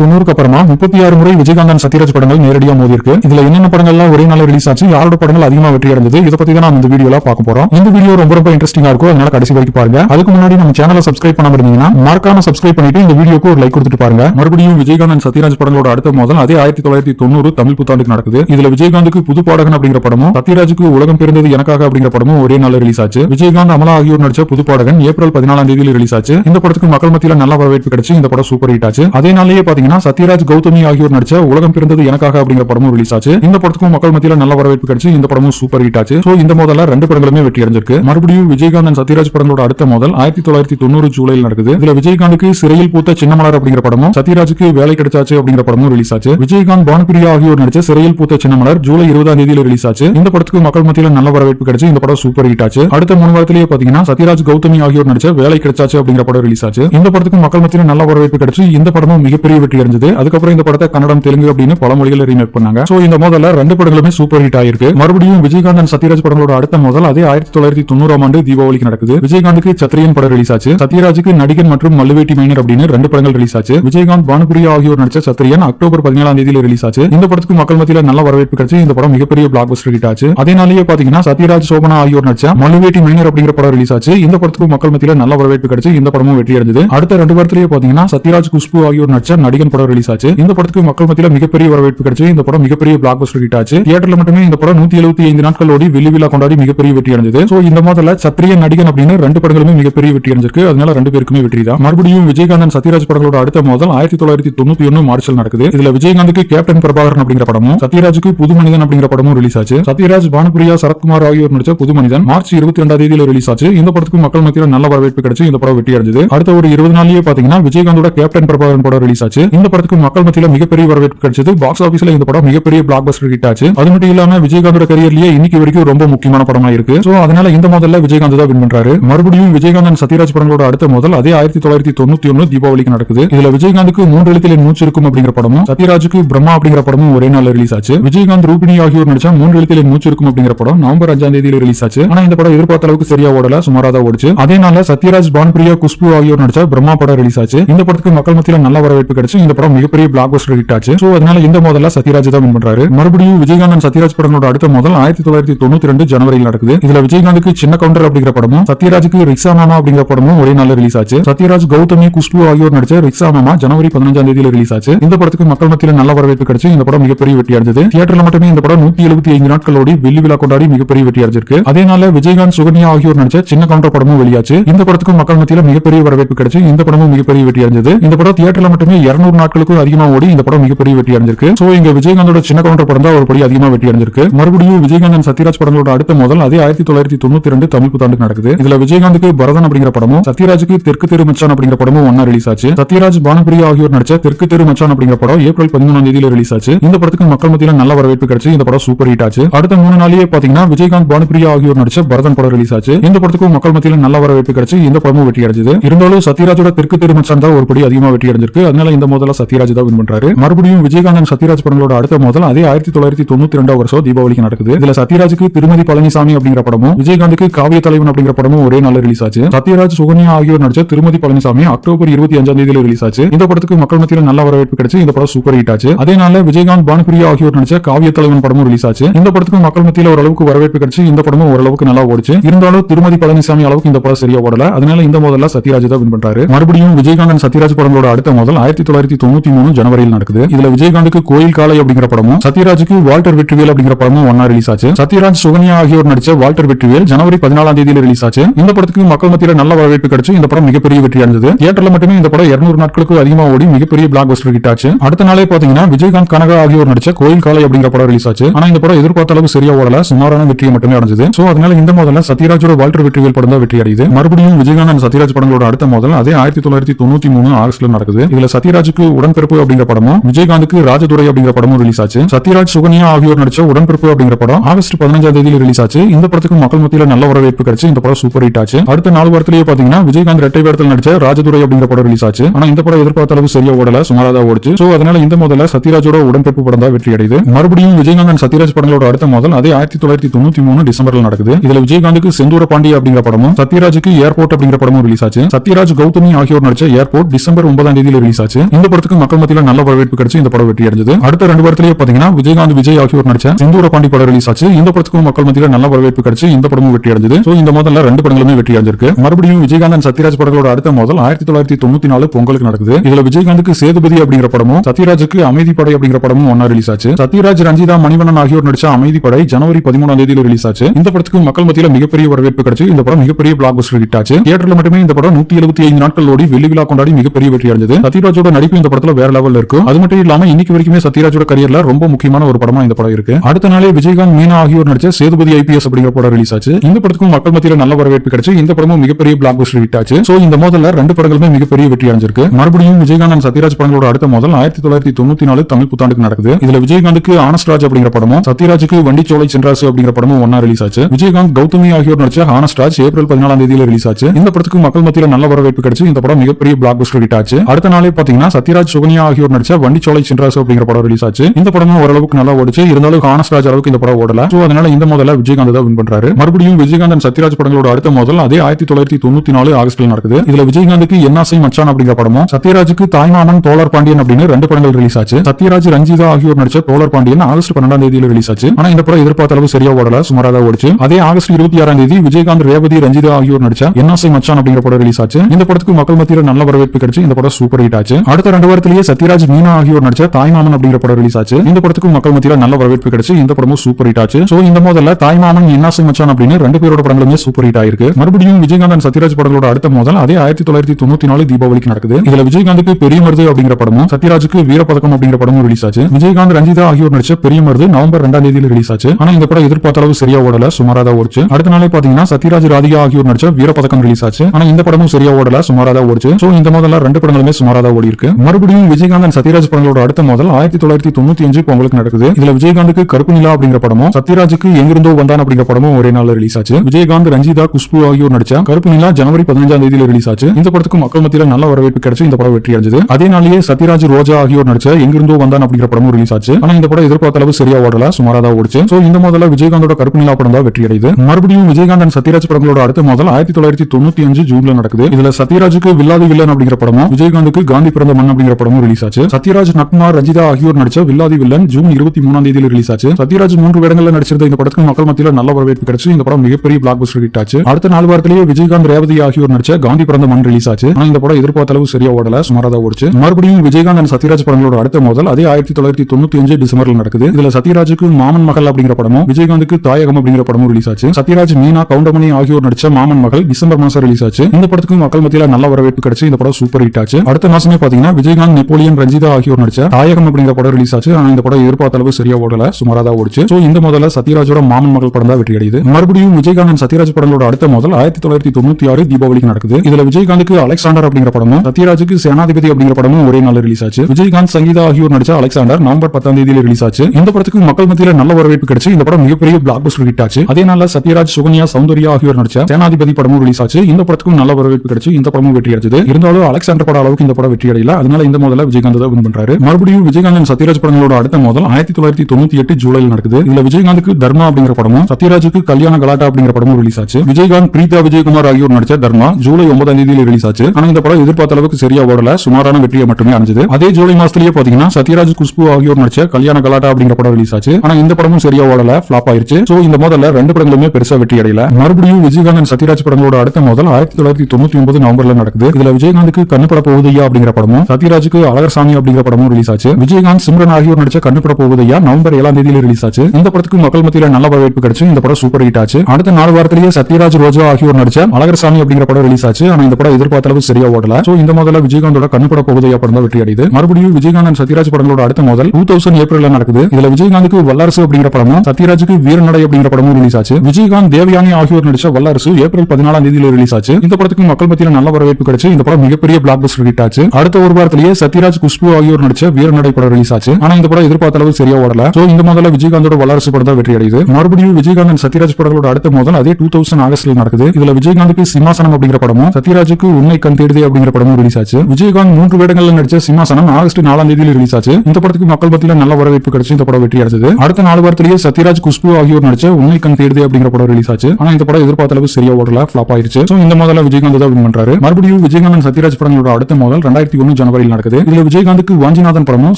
தொண்ணூறுக்கு அப்புறமா முப்பத்தி ஆறு முறை விஜயகாந்தன் சத்யராஜ் படங்கள் நேரடியா மோதி இருக்கு இதுல என்னென்ன படங்கள்லாம் ஒரே நாள் ரிலீஸ் ஆச்சு? யாரோட படங்கள் அதிகமா வெற்றி அடைந்தது இதை பத்தி தான் நம்ம இந்த வீடியோல பார்க்க போறோம். இந்த வீடியோ ரொம்ப ரொம்ப இன்ட்ரெஸ்டிங்கா இருக்கும். அதனால கடைசி வரைக்கும் பாருங்க. அதுக்கு முன்னாடி நம்ம சேனலை சப்ஸ்கிரைப் பண்ணாம இருந்தீங்கன்னா மறக்காம சப்ஸ்கிரைப் பண்ணிட்டு இந்த வீடியோக்கு ஒரு லைக் கொடுத்துட்டு பாருங்க. மறுபடியும் விஜயகாந்தன் சத்யராஜ் படங்களோட அடுத்த மோதல் அதே ஆயிரத்தி தொள்ளாயிரத்தி தொண்ணூறு தமிழ் புத்தாண்டுக்கு நடக்குது. இதுல விஜயகாந்துக்கு புது பாடகன் அப்படிங்கிற படமும் சத்யராஜுக்கு உலகம் பிறந்தது எனக்காக அப்படிங்கிற படமும் ஒரே நாள் ரிலீஸ் ஆச்சு. விஜயகாந்த் அமலா ஆகியோர் நடிச்ச புது பாடகன் ஏப்ரல் பதினாலாம் தேதியில் ரிலீஸ் ஆச்சு. இந்த படத்துக்கு மக்கள் மத்தியில் நல்ல வரவேற்பு கிடைச்சு இந்த படம் சூப்பர் ஹிட் ஆச்சு. அதே நாள்லயே பாத்தீங்கன்னா சத்யராஜ் கௌதமி ஆகியோர் நடிச்ச உலகம் பிறந்தது எனக்காக அப்படிங்கிற படமும் ரிலீஸ் ஆச்சு. இந்த படத்துக்கும் மக்கள் மத்தியில் நல்ல வரவேற்பு கிடைச்சு இந்த படமும் சூப்பர் ஹிட் ஆச்சு. சோ இந்த மோதல்ல ரெண்டு படங்களுமே வெற்றி அடைஞ்சிருக்கு. மறுபடியும் விஜயகாந்த் சத்யராஜ் படங்களோட அடுத்த மோதல் ஆயிரத்தி தொள்ளாயிரத்தி தொண்ணூறு ஜூலையில் நடக்குது. இதுல விஜயகாந்துக்கு சிறையில் பூத்த சின்னமலர் அப்படிங்கிற படமும் சத்யராஜுக்கு வேலை கிடைச்சாச்சு அப்படிங்கிற படமும் ரிலீஸ் ஆச்சு. விஜயகாந்த் பானுபிரியா ஆகியோர் நடிச்ச சிறையில் பூத்த சின்னமலர் ஜூலை இருபதாம் தேதியில ரிலீஸ் ஆச்சு. இந்த படத்துக்கு மக்கள் மத்தியில் நல்ல வரவேற்பு கிடைச்சு இந்த படம் சூப்பர் ஹிட் ஆச்சு. அடுத்த மூணு வாரத்திலேயே பாத்தீங்கன்னா சத்யராஜ் கௌதமி ஆகியோர் நடிச்ச வேலை கிடைச்சாச்சு அப்படிங்கிற படம் ரிலீஸ் ஆச்சு. இந்த படத்துக்கு மக்கள் மத்தியில் நல்ல வரவேற்பு கிடைச்சு இந்த படமும் மிகப்பெரிய வெற்றி அடைஞ்சது அதுக்கப்புறம் இந்த படத்தை கன்னடம் தெலுங்கு அப்படின்னு பல மொழிகள் ரீமேக் பண்ணாங்க. சோ இந்த முதல்ல ரெண்டு படங்களுமே சூப்பர் ஹிட் ஆயிருக்கு. மறுபடியும் விஜயகாந்தன் சத்யராஜ் படங்களோட அடுத்த முதல் அதே ஆயிரத்தி தொள்ளாயிரத்தி தொண்ணூறாம் ஆண்டு தீபாவளிக்கு நடக்குது. விஜயகாந்துக்கு சத்திரியன் படம் ரிலீஸ் ஆச்சு. சத்யராஜுக்கு நடிகன் மற்றும் மல்லுவேட்டி மைனர் அப்படின்னு ரெண்டு படங்கள் ரிலீஸ் ஆச்சு. விஜயகாந்த் பானுபிரியா ஆகியோர் நடிச்ச சத்திரியன் அக்டோபர் பதினேழாம் தேதியில் ரிலீஸ் ஆச்சு. இந்த படத்துக்கு மக்கள் மத்தியில் நல்ல வரவேற்பு கிடைச்சு இந்த படம் மிகப்பெரிய பிளாக் பஸ்டர் ஹிட் ஆச்சு. அதே பாத்தீங்கன்னா சத்யராஜ் சோபனா ஆகியோர் நடிச்ச மல்லுவேட்டி மைனர் அப்படிங்கிற படம் ரிலீஸ் ஆச்சு. இந்த படத்துக்கு மக்கள் மத்தியில் நல்ல வரவேற்பு கிடைச்சு இந்த படமும் வெற்றி அடைஞ்சது அடுத்த ரெண்டு படத்திலேயே பாத்தீங்கன்னா சத்யராஜ் குஷ்பு ஆகியோர் நடிச்ச நடி நடிகன் படம் ரிலீஸ் ஆச்சு. இந்த படத்துக்கு மக்கள் மத்தியில மிகப்பெரிய வரவேற்பு கிடைச்சு. இந்த படம் மிகப்பெரிய பிளாக் பஸ்டர் ஹிட் ஆச்சு. தியேட்டர்ல மட்டுமே இந்த படம் நூத்தி எழுபத்தி ஐந்து நாட்கள் ஓடி வெள்ளி விழா கொண்டாடி மிகப்பெரிய வெற்றி அடைஞ்சது. சோ இந்த முதல்ல சத்திரிய நடிகன் அப்படின்னு ரெண்டு படங்களுமே மிகப்பெரிய வெற்றி அடைஞ்சிருக்கு. அதனால ரெண்டு பேருக்குமே வெற்றி தான். மறுபடியும் விஜயகாந்தன் சத்யராஜ் படங்களோட அடுத்த மோதல் ஆயிரத்தி தொள்ளாயிரத்தி தொண்ணூத்தி ஒன்னு மார்ச்சல் நடக்குது. இதுல விஜயகாந்துக்கு கேப்டன் பிரபாகரன் அப்படிங்கிற படமும் சத்யராஜுக்கு புது மனிதன் அப்படிங்கிற படமும் ரிலீஸ் ஆச்சு. சத்யராஜ் பானுபிரியா சரத்குமார் ஆகியோர் நடிச்ச புது மனிதன் மார்ச் இருபத்தி ரெண்டாம் தேதியில ரிலீஸ் ஆச்சு. இந்த படத்துக்கு மக்கள் மத்தியில நல்ல வரவேற்பு கிடைச்சு இந்த படம் வெற்றி அடைஞ்சது. அடுத்த ஒரு இருபது நாள்லயே பாத்தீங்கன்னா விஜயகாந்தோட கேப்டன் பிரபாகரன் படம் ரிலீஸ் ஆச்சு. இந்த படத்துக்கு மக்கள் மத்தியில மிகப்பெரிய வரவேற்பு கிடைச்சது. பாக்ஸ் ஆபீஸ்ல இந்த படம் மிகப்பெரிய பிளாக் பஸ்டர் ஹிட் ஆச்சு. அது மட்டும் இல்லாம விஜயகாந்தோட கரியர்லயே இன்னைக்கு வரைக்கும் ரொம்ப முக்கியமான படமா இருக்கு. சோ அதனால இந்த முதல்ல விஜயகாந்த் தான் வின் பண்றாரு. மறுபடியும் விஜயகாந்தன் சத்யராஜ் படங்களோட அடுத்த முதல் அதே ஆயிரத்தி தொள்ளாயிரத்தி தொண்ணூத்தி ஒன்னு தீபாவளிக்கு நடக்குது. இதுல விஜயகாந்துக்கு மூன்று எழுத்தில் மூச்சு இருக்கும் அப்படிங்கிற படமும் சத்யராஜுக்கு பிரம்மா அப்படிங்கிற படமும் ஒரே நாள் ரிலீஸ் ஆச்சு. விஜயகாந்த் ரூபினி ஆகியோர் நடிச்சா மூன்று எழுத்தில் மூச்சு இருக்கும் அப்படிங்கிற படம் நவம்பர் அஞ்சாம் தேதியில் ரிலீஸ் ஆச்சு. ஆனா இந்த படம் எதிர்பார்த்த அளவுக்கு சரியா ஓடல சுமாரா தான் ஓடிச்சு. அதே நாள்ல சத்யராஜ் பான்பிரியா குஷ்பு ஆகியோர் நடிச்சா பிரம்மா படம் ரிலீஸ் ஆச்சு. இந்த படத்துக்கு மக்கள் மத்தியில நல்ல வரவேற்பு கிடைச்சு இந்த படம் மிகப்பெரிய பிளாக் பஸ்டர் ஹிட் ஆச்சு. சோ அதனால இந்த முதல்ல சத்யராஜ் தான் வின் பண்றாரு மறுபடியும் விஜயகாந்தன் சத்யராஜ் படங்களோட அடுத்த முதல் ஆயிரத்தி தொள்ளாயிரத்தி தொண்ணூத்தி ரெண்டு ஜனவரியில் நடக்குது. இதுல விஜயகாந்துக்கு சின்ன கவுண்டர் அப்படிங்கிற படமும் சத்யராஜுக்கு ரிக்ஸா மாமா அப்படிங்கிற படமும் ஒரே நாள் ரிலீஸ் ஆச்சு. சத்யராஜ் கௌதமி குஷ்பு ஆகியோர் நடிச்ச ரிக்ஸா மாமா ஜனவரி பதினஞ்சாம் தேதியில ரிலீஸ் ஆச்சு. இந்த படத்துக்கு மக்கள் மத்தியில் நல்ல வரவேற்பு கிடைச்சு இந்த படம் மிகப்பெரிய வெற்றி அடைஞ்சது. தியேட்டர்ல மட்டுமே இந்த படம் நூத்தி எழுபத்தி ஐந்து நாட்கள் ஓடி வெள்ளி விழா கொண்டாடி மிகப்பெரிய வெற்றி அடைஞ்சிருக்கு. அதே நாள் விஜயகாந்த் சுகன்யா ஆகியோர் நடிச்ச சின்ன கவுண்டர் படமும் வெளியாச்சு. இந்த படத்துக்கு மக்கள் மத்தியில் மிகப்பெரிய வரவேற்பு கிடைச்சு இந்த படமும் மிகப்பெரிய வெற்றி அடைஞ்சது. இந்த படம் தியேட்டர்ல மட்டுமே இருநூறு நாட்களுக்கும் அதிகமா ஓடி இந்த படம் மிகப்பெரிய வெற்றி அடைஞ்சிருக்கு. சோ இங்க விஜயகாந்தோட சின்ன கவுண்டர் படம் தான் ஒரு படி அதிகமா வெற்றி அடைஞ்சிருக்கு. மறுபடியும் விஜயகாந்தன் சத்யராஜ் படங்களோட அடுத்த முதல் அதே ஆயிரத்தி தொள்ளாயிரத்தி தொண்ணூத்தி ரெண்டு தமிழ் புத்தாண்டுக்கு நடக்குது. இதுல விஜயகாந்துக்கு பரதன் அப்படிங்கிற படமும் சத்யராஜுக்கு தெற்கு தெரு மச்சான் அப்படிங்கிற படமும் ஒன்னா ரிலீஸ் ஆச்சு. சத்யராஜ் பானுபிரியா ஆகியோர் நடிச்ச தெற்கு தெரு மச்சான் அப்படிங்கிற படம் ஏப்ரல் பதிமூணாம் தேதியில ரிலீஸ் ஆச்சு. இந்த படத்துக்கு மக்கள் மத்தியில நல்ல வரவேற்பு கிடைச்சு இந்த படம் சூப்பர் ஹிட் ஆச்சு. அடுத்த மூணு நாளையே பாத்தீங்கன்னா விஜயகாந்த் பானுபிரியா ஆகியோர் நடிச்ச பரதன் படம் ரிலீஸ் ஆச்சு. இந்த படத்துக்கும் மக்கள் மத்தியில நல்ல வரவேற்பு கிடைச்சு இந்த படமும் வெற்றி அடைஞ்சது. இருந்தாலும் சத்யராஜோட தெற்கு தெரு மச்சான் தான் ஒரு படி அதிகமா வெற்றி அடைஞ்சிருக்கு. அதனால இந்த முதல்ல சத்யராஜ் தான் வின் பண்றாரு. மறுபடியும் விஜயகாந்தன் சத்யராஜ் படங்களோட அடுத்த முதல் அதே ஆயிரத்தி தொள்ளாயிரத்தி தொண்ணூத்தி ரெண்டாம் வருஷம் தீபாவளிக்கு நடக்குது. இதுல சத்யராஜுக்கு திருமதி பழனிசாமி அப்படிங்கிற படமும் விஜயகாந்துக்கு காவிய தலைவன் அப்படிங்கிற படமும் ஒரே நாள் ரிலீஸ் ஆச்சு. சத்யராஜ் சுகன்யா ஆகியோர் நடிச்ச திருமதி பழனிசாமி அக்டோபர் இருபத்தி அஞ்சாம் தேதியில் ரிலீஸ் ஆச்சு. இந்த படத்துக்கு மக்கள் மத்தியில் நல்ல வரவேற்பு கிடைச்சு இந்த படம் சூப்பர் ஹிட் ஆச்சு. அதே நாள் விஜயகாந்த் பானுபிரியா ஆகியோர் நடிச்ச காவிய தலைவன் படமும் ரிலீஸ் ஆச்சு. இந்த படத்துக்கு மக்கள் மத்தியில் ஓரளவுக்கு வரவேற்பு கிடைச்சு இந்த படமும் ஓரளவுக்கு நல்லா ஓடிச்சு. இருந்தாலும் திருமதி பழனிசாமி அளவுக்கு இந்த படம் சரியா ஓடல. அதனால இந்த முதல்ல சத்யராஜ் தான் வின் பண்றாரு. மறுபடியும் விஜயகாந்தன் சத்யராஜ் படங்களோட அடுத்த முதல் ஆயிரத்தி தொள்ளாயிரத்தி தொண்ணூத்தி மூணு ஜனவரியில் நடக்குது. இதுல விஜயகாந்துக்கு கோயில் காலை அப்படிங்கிற படமும் சத்யராஜுக்கு வால்டர் வெற்றிவேல் அப்படிங்கிற படமும் ஒன்னா ரிலீஸ் ஆச்சு. சத்யராஜ் சுகன்யா ஆகியோர் நடிச்ச வால்டர் வெற்றிவேல் ஜனவரி பதினாலாம் தேதியில் ரிலீஸ் ஆச்சு. இந்த படத்துக்கு மக்கள் மத்தியில நல்ல வரவேற்பு கிடைச்சு இந்த படம் மிகப்பெரிய வெற்றி அடைஞ்சது. தியேட்டர்ல மட்டுமே இந்த படம் இருநூறு நாட்களுக்கு அதிகமா ஓடி மிகப்பெரிய பிளாக் பஸ்டர் ஹிட் ஆச்சு. அடுத்த நாளே பாத்தீங்கன்னா விஜயகாந்த் கனகா ஆகியோர் நடிச்ச கோயில் காலை அப்படிங்கிற படம் ரிலீஸ் ஆச்சு. ஆனா இந்த படம் எதிர்பார்த்த அளவு சரியா ஓடல. சுமாரான வெற்றியை மட்டுமே அடைஞ்சது. சோ அதனால இந்த முதல்ல சத்யராஜோட வால்டர் வெற்றிவேல் படம் தான் வெற்றி அடையுது. மறுபடியும் விஜயகாந்த் சத்யராஜ் படங்களோட அடுத்த முதல் அதே ஆயிரத்தி தொள்ளாயிரத்தி தொண்ணூத்தி மூணு ஆகஸ்ட்ல நடக்குது. இதுல சத்யராஜ் சத்யராஜுக்கு உடன்பிறப்பு அப்படிங்கிற படமும் விஜயகாந்துக்கு ராஜதுரை அப்படிங்கிற படமும் ரிலீஸ் ஆச்சு. சத்யராஜ் சுகன்யா ஆகியோர் நடிச்ச உடன்பிறப்பு அப்படிங்கிற படம் ஆகஸ்ட் பதினஞ்சாம் தேதியில் ரிலீஸ் ஆச்சு. இந்த படத்துக்கு மக்கள் மத்தியில நல்ல வரவேற்பு கிடைச்சு இந்த படம் சூப்பர் ஹிட் ஆச்சு. அடுத்த நாலு வாரத்திலேயே பாத்தீங்கன்னா விஜயகாந்த் ரெட்டை வேடத்தில் நடிச்ச ராஜதுரை அப்படிங்கிற படம் ரிலீஸ் ஆச்சு. ஆனா இந்த படம் எதிர்பார்த்த அளவு சரியா ஓடல சுமாரா தான் ஓடிச்சு. சோ அதனால இந்த முதல்ல சத்யராஜோட உடன்பிறப்பு படம் தான் வெற்றி அடையுது. மறுபடியும் விஜயகாந்தன் சத்யராஜ் படங்களோட அடுத்த முதல் அதே ஆயிரத்தி தொள்ளாயிரத்தி தொண்ணூத்தி மூணு டிசம்பர்ல நடக்குது. இதுல விஜயகாந்துக்கு செந்தூர பாண்டி அப்படிங்கிற படமும் சத்யராஜுக்கு ஏர்போர்ட் அப்படிங்கிற படமும் ரிலீஸ் ஆச்சு. சத்யராஜ் கௌதமி ஆகியோர் நடிச்ச ஏர்போர்ட் டிசம்பர் ஒன்பதாம் தேதியில் ரிலீஸ் ஆச்சு. இந்த படத்துக்கு மக்கள் மத்தியில நல்ல வரவேற்பு கிடைச்சு இந்த படம் வெற்றி அடைஞ்சது. அடுத்த ரெண்டு படத்திலேயே பாத்தீங்கன்னா விஜயகாந்த் விஜய் ஆகியோர் நடிச்ச சிந்தூர பாண்டி படம் ரிலீஸ் ஆச்சு. இந்த படத்துக்கும் மக்கள் மத்தியில நல்ல வரவேற்பு கிடைச்சு இந்த படமும் வெற்றி அடைஞ்சது. சோ இந்த முதல்ல ரெண்டு படங்களுமே வெற்றி அடைஞ்சிருக்கு. மறுபடியும் விஜயகாந்த் சத்யராஜ் படங்களோட அடுத்த முதல் ஆயிரத்தி தொள்ளாயிரத்தி தொண்ணூத்தி நாலு பொங்கலுக்கு நடக்குது. இதுல விஜயகாந்துக்கு சேதுபதி அப்படிங்கிற படமும் சத்யராஜுக்கு அமைதி படை அப்படிங்கிற படமும் ஒன்னா ரிலீஸ் ஆச்சு. சத்யராஜ் ரஞ்சிதா மணிவண்ணன் ஆகியோர் நடிச்ச அமைதி படை ஜனவரி பதிமூணாம் தேதியில் ரிலீஸ் ஆச்சு. இந்த படத்துக்கு மக்கள் மத்தியில மிகப்பெரிய வரவேற்பு கிடைச்சு. இந்த படம் மிகப்பெரிய பிளாக் பஸ்டர் ஹிட் ஆச்சு. தியேட்டர்ல மட்டுமே இந்த படம் நூத்தி எழுபத்தி ஐந்து நாட்கள் ஓடி வெள்ளி விழா கொண்டாடி மிகப்பெரிய வெற்றி அடைஞ்சது. சத்யராஜோட நடிப்பு இந்த படத்துல வேற லெவல்ல இருக்கும் அது மட்டும் இல்லாம இன்னைக்கு வரைக்குமே சத்யராஜோட கரியர்ல ரொம்ப முக்கியமான ஒரு படமா இந்த படம் இருக்கு. அடுத்த நாளே விஜயகாந்த் மீனா ஆகியோர் நடிச்ச சேதுபதி ஐபிஎஸ் அப்படிங்கிற படம் ரிலீஸ் ஆச்சு. இந்த படத்துக்கும் மக்கள் மத்தியில நல்ல வரவேற்பு கிடைச்சு. இந்த படமும் மிகப்பெரிய பிளாக் பஸ்டர் ஹிட் ஆச்சு. சோ இந்த மோதல்ல ரெண்டு படங்களுமே மிகப்பெரிய வெற்றி அடைஞ்சிருக்கு. மறுபடியும் விஜயகாந்த் and சத்யராஜ் படங்களோட அடுத்த மோதல் ஆயிரத்தி தொள்ளாயிரத்தி தொண்ணூத்தி நாலு தமிழ் புத்தாண்டுக்கு நடக்குது. இதுல விஜயகாந்துக்கு ஆனஸ்ட் ராஜ் அப்படிங்கிற படமும் சத்யராஜுக்கு வண்டிச்சோலை சென்றாசு அப்படிங்கிற படமும் ஒன்னா ரிலீஸ் ஆச்சு. விஜயகாந்த் கௌதமி ஆகியோர் நடிச்ச ஆனஸ்ட் ராஜ் ஏப்ரல் பதினாலாம் தேதியில ரிலீஸ் ஆச்சு. இந்த படத்துக்கு மக்கள் மத்தியில நல்ல வரவேற்பு கிடைச்சு. இந்த படம் மிகப்பெரிய பிளாக் பஸ்டர் ஹிட் ஆச்சு. அடுத்த நாளே பாத்தீங்கன்னா சத்யராஜ் சுகன்யா ஆகியோர் நடிச்ச வண்டிச்சோலை சின்ராசு அப்படிங்கிற படம் ரிலீஸ் ஆச்சு. இந்த படமும் ஓரளவுக்கு நல்லா ஓடிச்சு. இருந்தாலும் ஆனஸ்ராஜ் அளவுக்கு இந்த படம் ஓடல. சோ அதனால இந்த முதல்ல விஜயகாந்த் தான் வின் பண்றாரு. மறுபடியும் விஜயகாந்த் சத்யராஜ் படங்களோட அடுத்த முதல் அதே ஆயிரத்தி தொள்ளாயிரத்தி தொண்ணூத்தி நாலு ஆகஸ்ட்ல நடக்குது. இதுல விஜயகாந்துக்கு என்னாசை மச்சான் அப்படிங்கிற படமும் சத்யராஜுக்கு தாய்மாமன் தோழர் பாண்டியன் அப்படின்னு ரெண்டு படங்கள் ரிலீஸ் ஆச்சு. சத்யராஜ் ரஞ்சிதா ஆகியோர் நடிச்ச தோழர் பாண்டியன் ஆகஸ்ட் பன்னெண்டாம் தேதியில ரிலீஸ் ஆச்சு. ஆனா இந்த படம் எதிர்பார்த்த அளவு சரியா ஓடல சுமாரா தான் ஓடிச்சு. அதே ஆகஸ்ட் இருபத்தி ஆறாம் தேதி விஜயகாந்த் ரேவதி ரஞ்சிதா ஆகியோர் நடிச்ச என்னாசை மச்சான் அப்படிங்கிற படம் ரிலீஸ் ஆச்சு. இந்த படத்துக்கு மக்கள் மத்தியில் நல்ல வரவேற்பு கிடைச்சு இந்த படம் சூப்பர் ஹிட் ஆச்சு. அடுத்த ரெண்டு வாரத்திலேயே சத்யராஜ் மீனா ஆகியோர் நடிச்ச தாய்மாமன் அப்படிங்கிற படம் ரிலீஸ் ஆச்சு. இந்த படத்துக்கு மக்கள் மத்தியில நல்ல வரவேற்பு கிடைச்சு இந்த படமும் சூப்பர் ஹிட் ஆச்சு. சோ இந்த முதல்ல தாய்மாமன் என்னாசை மச்சான் அப்படின்னு ரெண்டு பேரோட படங்களுமே சூப்பர் ஹிட் ஆயிருக்கு. மறுபடியும் விஜயகாந்த் சத்யராஜ் படங்களோட அடுத்த முதல் அதே ஆயிரத்தி தொள்ளாயிரத்தி தொண்ணூத்தி நாலு தீபாவளிக்கு நடக்குது. இதுல விஜயகாந்துக்கு பெரிய மருது அப்படிங்கிற படமும் சத்யராஜுக்கு வீரப்பதக்கம் அப்படிங்கிற படமும் ரிலீஸ் ஆச்சு. விஜயகாந்த் ரஞ்சிதா ஆகியோர் நடிச்ச பெரிய மருது நவம்பர் ரெண்டாம் தேதியில ரிலீஸ் ஆச்சு. ஆனா இந்த படம் எதிர்பார்த்த அளவு சரியா ஓடல சுமாரா தான் ஓடிச்சு. அடுத்த நாளே பாத்தீங்கன்னா சத்யராஜ் ராதிகா ஆகியோர் நடிச்ச வீரப்பதக்கம் ரிலீஸ் ஆச்சு. ஆனா இந்த படமும் சரியா ஓடல சுமாரா தான் ஓடிச்சு. சோ இந்த முதல்ல ரெண்டு படங்களுமே சுமாரா தான் ஓடி இருக்கு இருக்கு. மறுபடியும் விஜயகாந்த் and சத்யராஜ் படங்களோட அடுத்த முதல் ஆயிரத்தி தொள்ளாயிரத்தி தொண்ணூத்தி அஞ்சு பொங்கலுக்கு நடக்குது. இதுல விஜயகாந்துக்கு கருப்பு நிலா அப்படிங்கிற படமும் சத்யராஜுக்கு எங்கிருந்தோ வந்தான் அப்படிங்கிற படமும் ஒரே நாள் ரிலீஸ் ஆச்சு. விஜயகாந்த் ரஞ்சிதா குஷ்பு ஆகியோர் நடிச்ச கருப்பு நிலா ஜனவரி பதினஞ்சாம் தேதியில ரிலீஸ் ஆச்சு. இந்த படத்துக்கு மக்கள் மத்தியில நல்ல வரவேற்பு கிடைச்சு இந்த படம் வெற்றி அடைஞ்சது. அதே நாளிலேயே சத்யராஜ் ரோஜா ஆகியோர் நடிச்ச எங்கிருந்தோ வந்தான் அப்படிங்கிற படமும் ரிலீஸ் ஆச்சு. ஆனா இந்த படம் எதிர்பார்த்த அளவு சரியா ஓடல சுமாரா தான் ஓடிச்சு. சோ இந்த முதல்ல விஜயகாந்தோட கருப்பு நிலா படம் தான் வெற்றி அடையுது. மறுபடியும் விஜயகாந்த் and சத்யராஜ் படங்களோட அடுத்த முதல் ஆயிரத்தி தொள்ளாயிரத்தி தொண்ணூத்தி அஞ்சு ஜூன்ல நடக்குது. இதுல சத்யராஜுக்கு வில்லாதி வில்லன் அப்படிங்கிற படமும் விஜயகாந்துக்கு காந்தி பிறந்த மண் அப்படிங்கிற படமும் ரிலீஸ் ஆச்சு. சத்யராஜ் நக்மார் ரஞ்சிதா ஆகியோர் நடிச்ச வில்லாதி வில்லன் ஜூன் இருபத்தி மூணாம் தேதியில் ரிலீஸ் ஆச்சு. சத்யராஜ் மூன்று இடங்களில் நடிச்சிருந்த இந்த படத்துக்கு மக்கள் மத்தியில் நல்ல வரவேற்பு கிடைச்சு. இந்த படம் மிகப்பெரிய பிளாக் பஸ்டர் ஹிட் ஆச்சு. அடுத்த நாலு வாரத்திலேயே விஜயகாந்த் ரேவதி ஆகியோர் நடிச்ச காந்தி பிறந்த மண் ரிலீஸ் ஆச்சு. ஆனா இந்த படம் எதிர்பார்த்த அளவு சரியா ஓடல. சுமாராதா ஓடிச்சு. மறுபடியும் விஜயகாந்த் அண்ட் சத்யராஜ் படங்களோட அடுத்த மோதல் அதே ஆயிரத்தி தொள்ளாயிரத்தி தொண்ணூத்தி அஞ்சு டிசம்பர்ல நடக்குது. இதுல சத்யராஜுக்கு மாமன் மகள் அப்படிங்கிற படமும் விஜயகாந்துக்கு தாயகம் அப்படிங்கிற படமும் ரிலீஸ் ஆச்சு. சத்யராஜ் மீனா கவுண்டமணி ஆகியோர் நடிச்ச மாமன் மகள் டிசம்பர் மாசம் ரிலீஸ் ஆச்சு. இந்த படத்துக்கு மக்கள் மத்தியில் நல்ல வரவேற்பு கிடைச்சு. இந்த படம் சூப்பர் ஹிட் ஆச்சு. அடுத்த மாசமே பாத்தீங்கன்னா விஜயகாந்த் நெப்போலியன் ரஞ்சிதா ஆகியோர் நடிச்ச தாயகம் அப்படிங்கிற படம் ரிலீஸ் ஆச்சு. ஆனா இந்த படம் எதிர்பார்த்த அளவு சரியா ஓடல. சுமாரா தான் ஓடிச்சு. சோ இந்த முதல்ல சத்யராஜோட மாமன் மகள் படம் தான் வெற்றி அடையுது மறுபடியும் விஜயகாந்த் சத்யராஜ் படங்களோட அடுத்த முதல் ஆயிரத்தி தொள்ளாயிரத்தி தொண்ணூத்தி ஆறு தீபாவளிக்கு நடக்குது. இதுல விஜயகாந்துக்கு அலெக்சாண்டர் அப்படிங்கிற படமும் சத்யராஜுக்கு சேனாதிபதி அப்படிங்கிற படமும் ஒரே நாள் ரிலீஸ் ஆச்சு. விஜயகாந்த் சங்கீதா ஆகியோர் நடிச்ச அலெக்சாண்டர் நவம்பர் பத்தாம் தேதியில ரிலீஸ் ஆச்சு. இந்த படத்துக்கு மக்கள் மத்தியில நல்ல வரவேற்பு கிடைச்சு இந்த படம் மிகப்பெரிய பிளாக் பஸ்டர் ஹிட் ஆச்சு. அதே நாள் சத்யராஜ் சுகன்யா சௌந்தர்யா ஆகியோர் நடிச்ச சேனாதிபதி படமும் ரிலீஸ் ஆச்சு. இந்த படத்துக்கும் நல்ல வரவேற்பு கிடைச்சு இந்த படமும் வெற்றி அடைச்சது இருந்தாலும் அலெக்சாண்டர் பட அளவுக்கு இந்த படம் வெற்றி அடையல அதனால இந்த மோதல விஜயகாந்த் தான் வின் பண்றாரு. மறுபடியும் விஜயகாந்த் சத்யராஜ் படங்களோட அடுத்த முதல் ஆயிரத்தி தொள்ளாயிரத்தி தொண்ணூத்தி எட்டு ஜூலையில் நடக்குது. இதுல விஜயகாந்துக்கு தர்மா அப்படிங்கிற படமும் சத்யராஜுக்கு கல்யாண கலாட்டா அப்படிங்கிற படமும் ரிலீஸ் ஆச்சு. விஜயகாந்த் பிரீதா விஜயகுமார் ஆகியோர் நடிச்ச தர்மா ஜூலை ஒன்பதாம் தேதியில் ரிலீஸ் ஆச்சு. ஆனா இந்த படம் எதிர்பார்த்த அளவுக்கு சரியா ஓடல. சுமாரான வெற்றியை மட்டுமே அடைஞ்சது. அதே ஜூலை மாசத்திலேயே பாத்தீங்கன்னா சத்யராஜ் குஷ்பு ஆகியோர் நடிச்ச கல்யாண கலாட்டா அப்படிங்கிற படம் ரிலீஸ் ஆச்சு. ஆனா இந்த படமும் சரியா ஓடல. ஃபிளாப் ஆயிருச்சு. சோ இந்த முதல்ல ரெண்டு படங்களுமே பெருசா வெற்றி அடையல. மறுபடியும் விஜயகாந்த் சத்யராஜ் படங்களோட அடுத்த முதல் ஆயிரத்தி தொள்ளாயிரத்தி தொண்ணூத்தி ஒன்பது நவம்பர்ல நடக்குது. இதுல விஜயகாந்துக்கு கண்ணுப்பட போகுதையா அப்படிங்கிற படமும் சத்யராஜுக்கு அழகர் சாமி அப்படிங்கிற படமும் ரிலீஸ் ஆச்சு. விஜயகாந்த் சிம்ரன் ஆகியோர் நடிச்ச கண்ணுப்பட போவதையா நவம்பர் ஏழாம் தேதியில ரிலீஸ் ஆச்சு. இந்த படத்துக்கு மக்கள் மத்தியில நல்ல வரவேற்பு கிடைச்சு இந்த படம் சூப்பர் ஹிட் ஆச்சு. அடுத்த நாலு வாரத்திலேயே சத்யராஜ் ரோஜா ஆகியோர் நடிச்ச அழகர் சாமி அப்படிங்கிற படம் ரிலீஸ் ஆச்சு. ஆனா இந்த படம் எதிர்பார்த்த அளவு சரியா ஓடல. சோ இந்த முதல்ல விஜயகாந்தோட கண்ணுப்பட போவதையா படம் தான் வெற்றி அடையுது. மறுபடியும் விஜயகாந்த் சத்யராஜ் படங்களோட அடுத்த முதல் டூ தௌசண்ட் ஏப்ரல்ல நடக்குது. இதுல விஜயகாந்துக்கு வல்லரசு அப்படிங்கிற படமும் சத்யராஜுக்கு வீரநடை அப்படிங்கிற படமும் ரிலீஸ் ஆச்சு. விஜயகாந்த் தேவயானி ஆகியோர் நடிச்ச வல்லரசு ஏப்ரல் பதினாலாம் தேதியில ரிலீஸ் ஆச்சு. இந்த படத்துக்கு மக்கள் மத்தியில நல்ல வரவேற்பு கிடைச்சு இந்த படம் மிகப்பெரிய பிளாக் பஸ்டர் ஹிட் ஆச்சு. அடுத்த ஒரு வாரத்திலேயே சத்யராஜ் குஷ்பு ஆகியோர் நடிச்ச வீரநடை படம் ரிலீஸ் ஆச்சு. ஆனா இந்த படம் எதிர்பார்த்த அளவு சரியா ஓடல. சோ இந்த முதல்ல விஜயகாந்தோட வல்லரசு படம் தான் வெற்றி அடையுது. மறுபடியும் விஜயகாந்த் சத்யராஜ் படங்களோட அடுத்த முதல் அதே டூ தௌசண்ட் ஆகஸ்ட்ல நடக்குது. இதுல விஜயகாந்துக்கு சிம்மாசனம் அப்படிங்கிற படமும் சத்யராஜுக்கு உண்மை கண் தேடுதே அப்படிங்கிற படமும் ரிலீஸ் ஆச்சு. விஜயகாந்த் மூன்று வேடங்கள்ல நடிச்ச சிம்மாசனம் ஆகஸ்ட் நாலாம் தேதியில் ரிலீஸ் ஆச்சு. இந்த படத்துக்கு மக்கள் மத்தியில் நல்ல வரவேற்பு கிடைச்சு இந்த படம் வெற்றி அடைஞ்சது. அடுத்த நாலு வாரத்திலேயே சத்யராஜ் குஷ்பு ஆகியோர் நடிச்ச உண்மை கண் தேடுதே அப்படிங்கிற படம் ரிலீஸ் ஆச்சு. ஆனா இந்த படம் எதிர்பார்த்த அளவு சரியா ஓடல ஃபிளாப் ஆயிருச்சு. சோ இந்த முதல்ல விஜயகாந்த் தான் வின் பண்றாரு. மறுபடியும் விஜயகாந்த் சத்யராஜ் படங்களோட அடுத்த முதல் ரெண்டாயிரத்தி ஒன்னு ஜனவரியில் நடக்குது. இதுல விஜயகாந்துக்கு வாஞ்சிநாதன் படமும்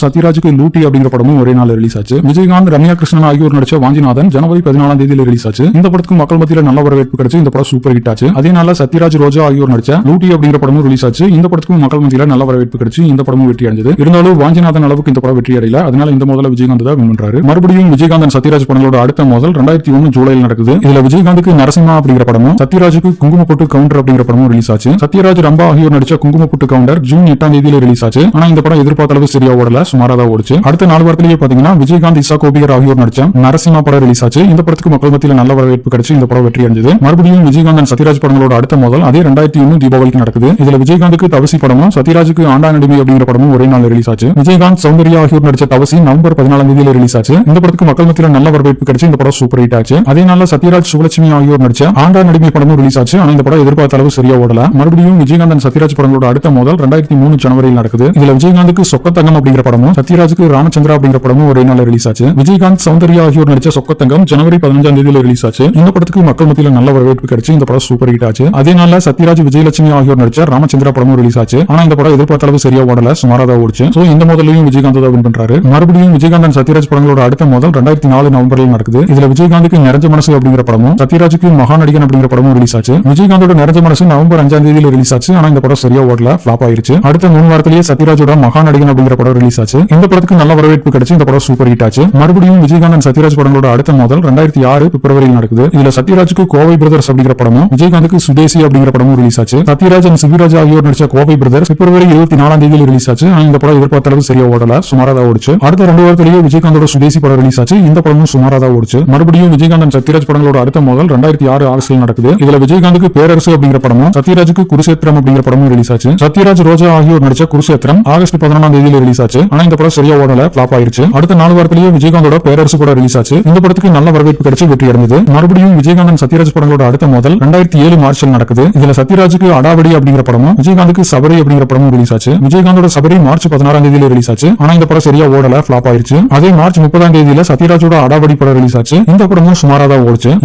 சத்யராஜுக்கு லூட்டி அப்படிங்கிற படமும் ஒரே நாள் ரிலீஸ் ஆச்சு. விஜயகாந்த் ரம்யா கிருஷ்ணன் ஆகியோர் நடிச்ச வாஞ்சிநாதன் ஜனவரி பதினாலாம் தேதியில் ரிலீஸ் ஆச்சு. இந்த படத்துக்கு மக்கள் மத்தியில் நல்ல வரவேற்பு கிடைச்சு இந்த படம் சூப்பர் ஹிட் ஆச்சு. அதே நாள் சத்யராஜ் ரோஜா ஆகியோர் நடிச்ச லூட்டி அப்படிங்கிற படமும் ரிலீஸ் ஆச்சு. இந்த படத்துக்கும் மக்கள் மத்தியில் நல்ல வரவேற்பு கிடைச்சு இந்த படமும் வெற்றி அடைஞ்சது. இருந்தாலும் வாஞ்சிநாதன் அளவுக்கு இந்த படம் வெற்றி அடையல. அதனால இந்த முதல்ல விஜயகாந்த் தான் வின் பண்றாரு. மறுபடியும் விஜயகாந்தன் சத்யராஜ் படங்களோட அடுத்த மோதல் ரெண்டாயிரத்தி ஒன்னு ஜூலையில் நடக்குது. இதுல விஜயகாந்துக்கு நரசிம்மா அப்படிங்கிற படமும் சத்யராஜுக்கு குங்குமப்பொட்டு கவுண்டர் அப்படிங்கிற படமும் ரிலீஸ் ஆச்சு. சத்யராஜ் ரம்பா ஆகியோர் நடிச்ச குங்குமப்பொட்டு கவுண்டர் ஜூன் எட்டாம் தேதியில் ரிலீஸ் ஆச்சு. ஆனா இந்த படம் எதிர்பார்த்த அளவு சரியா ஓடல சுமாரா தான் ஓடுச்சு. அடுத்த நாலு வாரத்திலேயே பாத்தீங்கன்னா விஜயகாந்த் இசா கோபிகர் ஆகியோர் நடிச்ச நரசிம்மா படம் ரிலீஸ் ஆச்சு. இந்த படத்துக்கு மக்கள் மத்தியில் நல்ல வரவேற்பு கிடைச்சு இந்த படம் வெற்றி அடைஞ்சது. மறுபடியும் விஜயகாந்த் சத்யராஜ் படங்களோட அடுத்த மோதல் அதே ரெண்டாயிரத்தி ஒன்னு தீபாவளிக்கு நடக்குது. இதுல விஜயகாந்துக்கு தவசி படமும் சத்யராஜுக்கு ஆண்டா நடிமை அப்படிங்கிற படமும் ஒரே நாள் ரிலீஸ் ஆச்சு. விஜயகாந்த் சௌந்தர்யா ஆகியோர் நடிச்ச தவசி நவம்பர் பதினாலாம் தேதியில ரிலீஸ் ஆச்சு. இந்த படத்துக்கு மக்கள் மத்தியில நல்ல வரவேற்பு கிடைச்சு இந்த படம் சூப்பர் ஹிட் ஆச்சு. அதே நாள்ல சத்யராஜ் சுவலட்சுமி ஆகியோர் நடிச்ச ஆண்டா நடிமை படமும் ரிலீஸ் ஆச்சு. ஆனா இந்த படம் எதிர்பார்த்த அளவு சரியா ஓடல. மறுபடியும் விஜயகாந்தன் சத்யராஜ் படங்களோட அடுத்த மோதல் ரெண்டாயிரத்தி மூணு ஜனவரி ஜனவரியில் நடக்குது. இதுல விஜயகாந்துக்கு சொக்கத்தங்கம் அப்படிங்கிற படமும் சத்யராஜுக்கு ராமச்சந்திரா அப்படிங்கிற படமும் ஒரே நாள் ரிலீஸ் ஆச்சு. விஜயகாந்த் சௌந்தர்யா ஆகியோர் நடிச்ச சொக்கத்தங்கம் ஜனவரி பதினஞ்சாம் தேதியில ரிலீஸ் ஆச்சு. இந்த படத்துக்கு மக்கள் மத்தியில் நல்ல வரவேற்பு கிடைச்சு இந்த படம் சூப்பர் ஹிட் ஆச்சு. அதே நாள்ல சத்யராஜ் விஜயலட்சுமி ஆகியோர் நடிச்ச ராமச்சந்திரா படமும் ரிலீஸ் ஆச்சு. ஆனா இந்த படம் எதிர்பார்த்த அளவு சரியா ஓடல சுமாரா தான் ஓடிச்சு. சோ இந்த முதலையும் விஜயகாந்த் தான் வின் பண்றாரு. மறுபடியும் விஜயகாந்தன் சத்யராஜ் படங்களோட அடுத்த மோதல் ரெண்டாயிரத்தி நாலு நவம்பரில் நடக்குது. இதுல விஜயகாந்துக்கு நிறைஞ்ச மனசு அப்படிங்கிற படமும் சத்யராஜுக்கு மகாநடிகன் அப்படிங்கிற படமும் ரிலீஸ் ஆச்சு. விஜயகாந்தோட நிறைஞ்ச மனசு நவம்பர் அஞ்சாம் தேதியில ரிலீஸ் ஆச்சு. ஆனா இந்த படம் சரியா ஓடல ஃபிளாப் ஆயிருச்சு. அடுத்த மூணு வாரத்திலேயே சத்யராஜோட மகா நடிகன் அப்படிங்கிற படம் ரிலீஸ் ஆச்சு. இந்த படத்துக்கு நல்ல வரவேற்பு கிடைச்சு இந்த படம் சூப்பர் ஹிட் ஆச்சு. மறுபடியும் விஜயகாந்தன் சத்யராஜ் படங்களோட அடுத்த மோதல் ரெண்டாயிரத்தி ஆறு பிப்ரவரியில் நடக்குது. இதுல சத்யராஜுக்கு கோவை பிரதர்ஸ் அப்படிங்கிற படமும் விஜயகாந்துக்கு சுதேசி அப்படிங்கிற படமும் ரிலீஸ் ஆச்சு. சத்யராஜ் அண்ட் சிவராஜ் ஆகியோர் நடிச்ச கோவை பிரதர்ஸ் பிப்ரவரி இருபத்தி நாலாம் தேதியில் ரிலீஸ் ஆச்சு. இந்த படம் எதிர்பார்த்த அளவு சரியா ஓடல சுமாரா தான் ஓடிச்சு. அடுத்த ரெண்டு வாரத்திலேயே விஜயகாந்தோட சுதேசி படம் ரிலீஸ் ஆச்சு. இந்த படமும் சுமாரா தான் ஓடிச்சு. மறுபடியும் விஜயகாந்தன் சத்யராஜ் படங்களோட அடுத்த மோதல் ரெண்டாயிரத்தி ஆறு ஆகஸ்டில் நடக்குது. இதுல விஜயகாந்துக்கு பேரரசு அப்படிங்கிற படமும் சத்யராஜுக்கு குருசேத்திரம் அப்படிங்கிற படமும் ரிலீஸ் ஆச்சு. சத்யராஜ் ரோஜா ஆகியோர் நடிச்ச குருசேத்திரம் ஆகஸ்ட் பதினொன்றாம் தேதியில ரிலீஸ் ஆச்சு. ஆனா இந்த படம் சரியா ஓடல பிளாப் ஆயிருச்சு. அடுத்த நாலு வாரத்திலேயே விஜயகாந்தோட பேரரசு கூட ரிலீஸ் ஆச்சு. இந்த படத்துக்கு நல்ல வரவேற்பு கிடைச்சு வெற்றி அடைந்தது மறுபடியும் விஜயகாந்தன் சத்யராஜ் படங்களோட அடுத்த மோதல் ரெண்டாயிரத்தி ஏழு மார்ச்சில் நடக்குது. இதுல சத்யராஜுக்கு அடாவடி அப்படிங்கிற படமும் விஜயகாந்துக்கு சபரி அப்படிங்கிற படமும் ரிலீஸ் ஆச்சு. விஜயகாந்தோட சபரி மார்ச் பதினாறாம் தேதியில ரிலீஸ் ஆச்சு. ஆனா இந்த படம் சரியா ஓடல பிளாப் ஆயிருச்சு. அதே மார்ச் முப்பதாம் தேதியில சத்யராஜோட அடாவடி படம் ரிலீஸ் ஆச்சு. இந்த படமும் சுமாராதான் ஓடுச்சு.